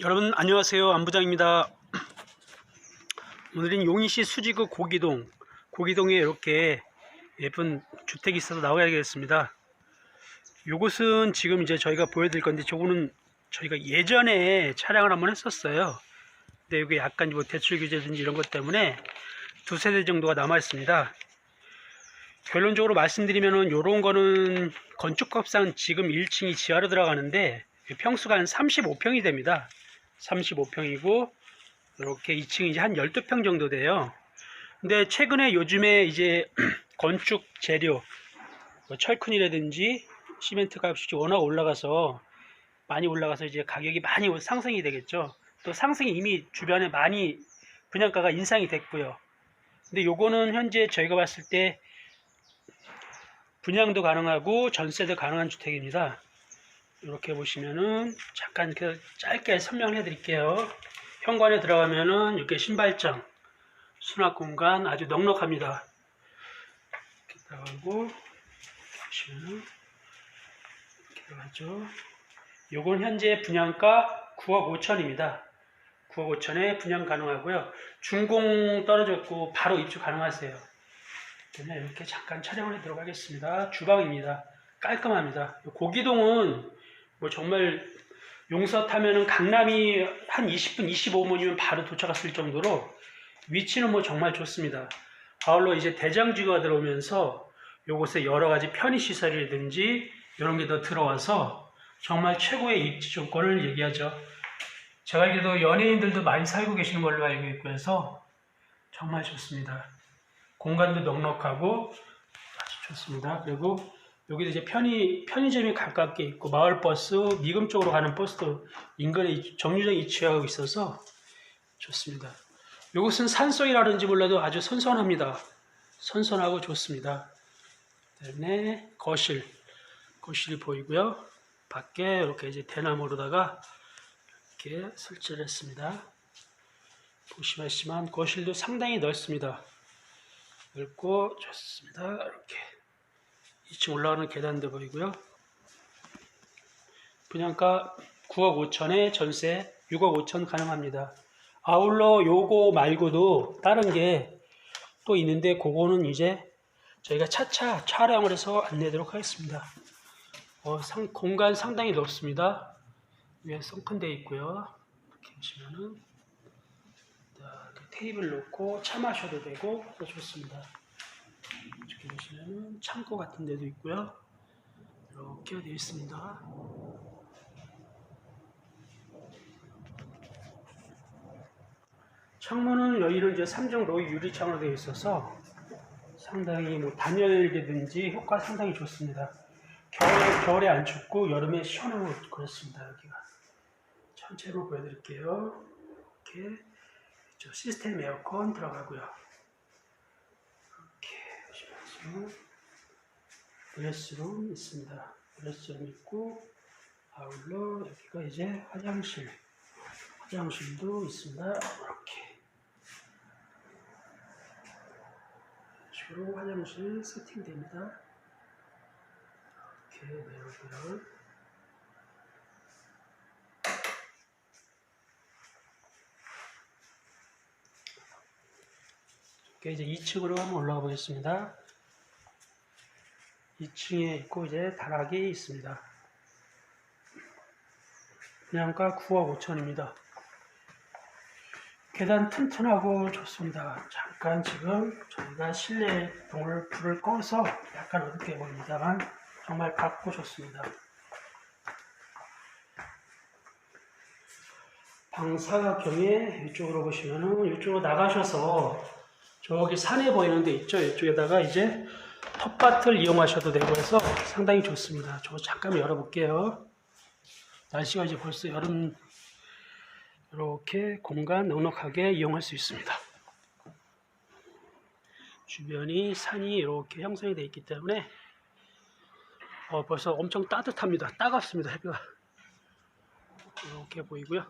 여러분 안녕하세요. 안부장입니다. 오늘은 용인시 수지구 고기동 고기동에 이렇게 예쁜 주택이 있어서 나와야겠습니다. 요것은 지금 이제 저희가 보여드릴 건데 저거는 저희가 예전에 촬영을 한번 했었어요. 근데 이게 약간 뭐 대출 규제든지 이런 것 때문에 두 세대 정도가 남아 있습니다. 결론적으로 말씀드리면은 요런 거는 건축법상 지금 1층이 지하로 들어가는데 평수가 한 35평이 됩니다 35평이고 이렇게 2층이 이제 한 12평 정도 돼요. 근데 최근에 요즘에 이제 건축 재료 뭐 철근이라든지 시멘트 값이 워낙 올라가서 많이 올라가서 이제 가격이 많이 상승이 되겠죠. 또 상승이 이미 주변에 많이 분양가가 인상이 됐고요. 근데 요거는 현재 저희가 봤을 때 분양도 가능하고 전세도 가능한 주택입니다. 이렇게 보시면은 잠깐 그 짧게 설명을 해드릴게요. 현관에 들어가면은 이렇게 신발장, 수납 공간 아주 넉넉합니다. 이렇게 들어가고 보시면은 이렇게 들어가죠. 요건 현재 분양가 9억 5천입니다. 9억 5천에 분양 가능하고요. 준공 떨어졌고 바로 입주 가능하세요. 이렇게 잠깐 촬영을 해 들어가겠습니다. 주방입니다. 깔끔합니다. 고기동은 뭐 정말 용서 타면은 강남이 한 20분, 25분이면 바로 도착했을 정도로 위치는 뭐 정말 좋습니다. 아울러 이제 대장지가 들어오면서 요곳에 여러 가지 편의 시설이라든지 이런 게 더 들어와서 정말 최고의 입지 조건을 얘기하죠. 제가 알기로도 연예인들도 많이 살고 계시는 걸로 알고 있고 해서 정말 좋습니다. 공간도 넉넉하고 아주 좋습니다. 그리고 여기도 이제 편의, 편의점이 가깝게 있고 마을버스, 미금 쪽으로 가는 버스도 인근에 이- 정류장에 위치하고 있어서 좋습니다. 이곳은 산소이라든지 몰라도 아주 선선합니다. 선선하고 좋습니다. 그다음에 거실, 거실이 보이고요. 밖에 이렇게 이제 대나무로다가 이렇게 설치를 했습니다. 보시면 거실도 상당히 넓습니다. 넓고 좋습니다. 이렇게 2층 올라가는 계단도 보이고요. 분양가 9억 5천에 전세 6억 5천 가능합니다. 아울러 요거 말고도 다른 게 또 있는데 그거는 이제 저희가 차차 촬영을 해서 안내하도록 하겠습니다. 어, 상- 공간 상당히 넓습니다. 위에 성큰데 있고요. 이렇게 보시면은 테이블 놓고 차 마셔도 되고 좋습니다. 보시면은 창고 같은 데도 있고요. 이렇게 되어 있습니다. 창문은 여기는 이제 3종 로이 유리창으로 되어 있어서 상당히 뭐 단열이라든지 효과 상당히 좋습니다. 겨울에, 겨울에 안 춥고 여름에 시원하고 그렇습니다. 여기가 전체로 보여드릴게요. 이렇게 저 시스템 에어컨 들어가고요. 이렇게 보시면서 드레스룸 있습니다. 드레스룸 있고 아울러 여기가 이제 화장실 화장실도 있습니다. 이렇게 주로 화장실 세팅됩니다. 이렇게 내려오고요. 이제 2층으로 한번 올라가 보겠습니다. 2층에 있고 이제 다락이 있습니다. 분양가 9억 5천입니다. 계단 튼튼하고 좋습니다. 잠깐 지금 저희가 실내 불을, 불을 꺼서 약간 어둡게 보입니다만 정말 밝고 좋습니다. 방사각형에 이쪽으로 보시면은 이쪽으로 나가셔서 저기 산에 보이는 데 있죠. 이쪽에다가 이제 텃밭을 이용하셔도 되고 해서 상당히 좋습니다. 저 잠깐 열어볼게요. 날씨가 이제 벌써 여름 이렇게 공간 넉넉하게 이용할 수 있습니다. 주변이 산이 이렇게 형성이 되어 있기 때문에 어, 벌써 엄청 따뜻합니다. 따갑습니다. 해가 이렇게 보이고요.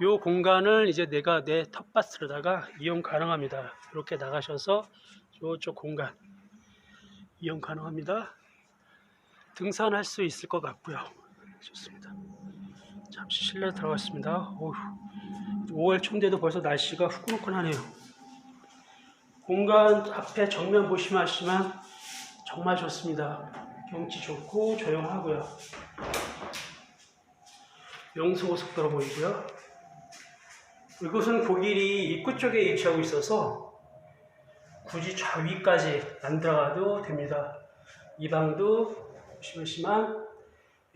이 공간을 이제 내가 내 텃밭으로다가 이용 가능합니다. 이렇게 나가셔서 이쪽 공간 이용 가능합니다. 등산할 수 있을 것 같고요. 좋습니다. 잠시 실내 들어갔습니다. 어휴, 5월 초인데도 벌써 날씨가 후끈후끈하네요. 공간 앞에 정면 보시면 아시지만 정말 좋습니다. 경치 좋고 조용하고요. 영수고속도로 보이고요. 이곳은 고길이 입구 쪽에 위치하고 있어서 굳이 저 위까지 안 들어가도 됩니다. 이 방도 보시면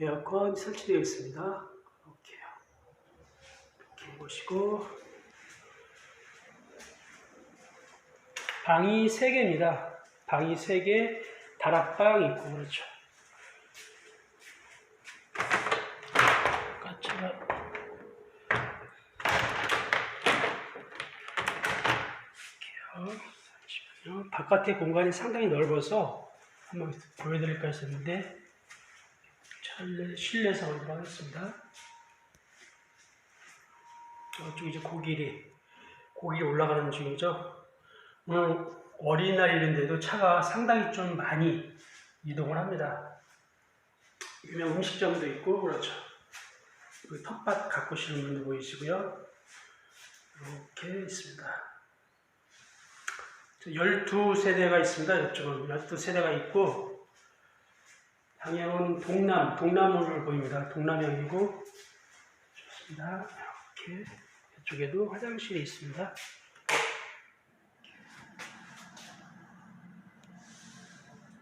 에어컨 설치되어 있습니다. 이렇게요. 이렇게 보시고 방이 3개입니다. 방이 3개, 다락방 있고 그렇죠. 까치가 이렇게요. 잠시만요. 바깥의 공간이 상당히 넓어서 한번 보여드릴까 했었는데 실내, 실내 상황으로 하겠습니다. 저쪽 이제 고길이 고길이 올라가는 중이죠. 오늘 어린이날인데도 차가 상당히 좀 많이 이동을 합니다. 유명 음식점도 있고 그렇죠. 여기 텃밭 가꾸시는 분도 보이시고요. 이렇게 있습니다. 12세대가 있습니다. 이쪽은 12세대가 있고 방향은 동남, 동남으로 보입니다. 동남향이고 좋습니다. 이렇게 이쪽에도 화장실이 있습니다.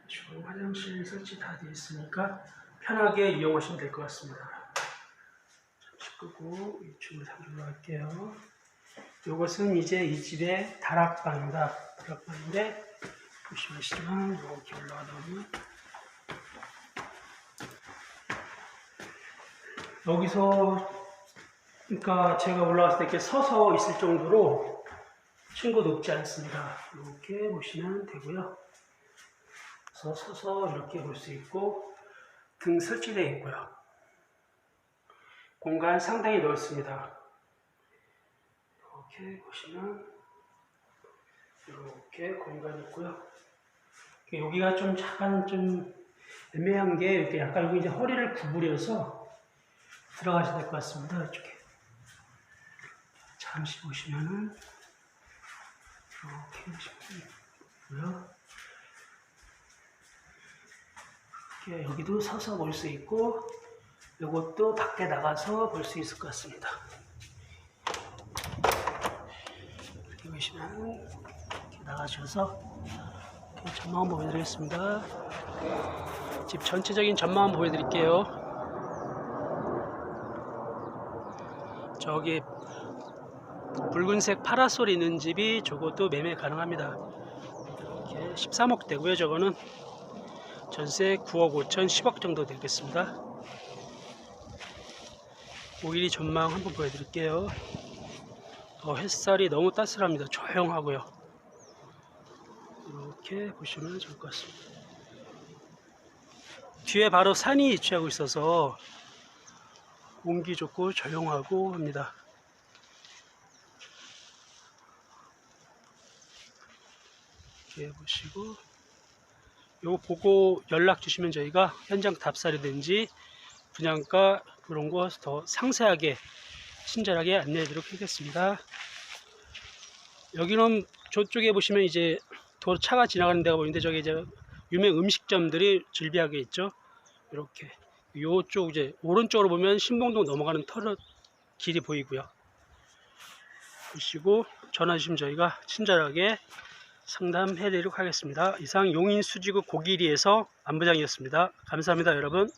지금 화장실 설치 다 되어 있으니까 편하게 이용하시면 될 것 같습니다. 잠시 끄고 2층으로 상주로 할게요. 이것은 이제 이 집의 다락방입니다. 다락방인데 보시면 이렇게 올라가다 보면 여기서 그러니까 제가 올라갔을 때 이렇게 서서 있을 정도로 층고 높지 않습니다. 이렇게 보시면 되고요. 서서 이렇게 볼 수 있고 등 설치되어 있고요. 공간 상당히 넓습니다. 이렇게 보시면 이렇게 공간 있고요. 여기가 좀 약간 좀 애매한 게 이렇게 약간 여기 이제 허리를 구부려서 들어가셔야 될 것 같습니다. 이쪽에 잠시 보시면은 이렇게 보시면 있고요. 이렇게 여기도 서서 볼 수 있고 이것도 밖에 나가서 볼 수 있을 것 같습니다. 이렇게 보시면 나가셔서 전망 보여드리겠습니다. 집 전체적인 전망 보여드릴게요. 저기 붉은색 파라솔 있는 집이 저것도 매매 가능합니다. 이렇게 13억 되고요. 저거는 전세 9억 5천 10억 정도 되겠습니다. 오일이 전망 한번 보여드릴게요. 어, 햇살이 너무 따스합니다. 조용하고요. 이렇게 보시면 좋을 것 같습니다. 뒤에 바로 산이 위치하고 있어서 공기 좋고 조용하고 합니다. 이렇게 보시고 요거 보고 연락 주시면 저희가 현장 답사라든지 분양가 그런 거 더 상세하게 친절하게 안내해 드리도록 하겠습니다. 여기는 저쪽에 보시면 이제 도로 차가 지나가는 데가 보이는데 저기 이제 유명 음식점들이 즐비하게 있죠. 이렇게 요쪽 이제 오른쪽으로 보면 신봉동 넘어가는 터널 길이 보이고요. 보시고 전화 주시면 저희가 친절하게 상담해 드리도록 하겠습니다. 이상 용인 수지구 고기리에서 안부장이었습니다. 감사합니다, 여러분.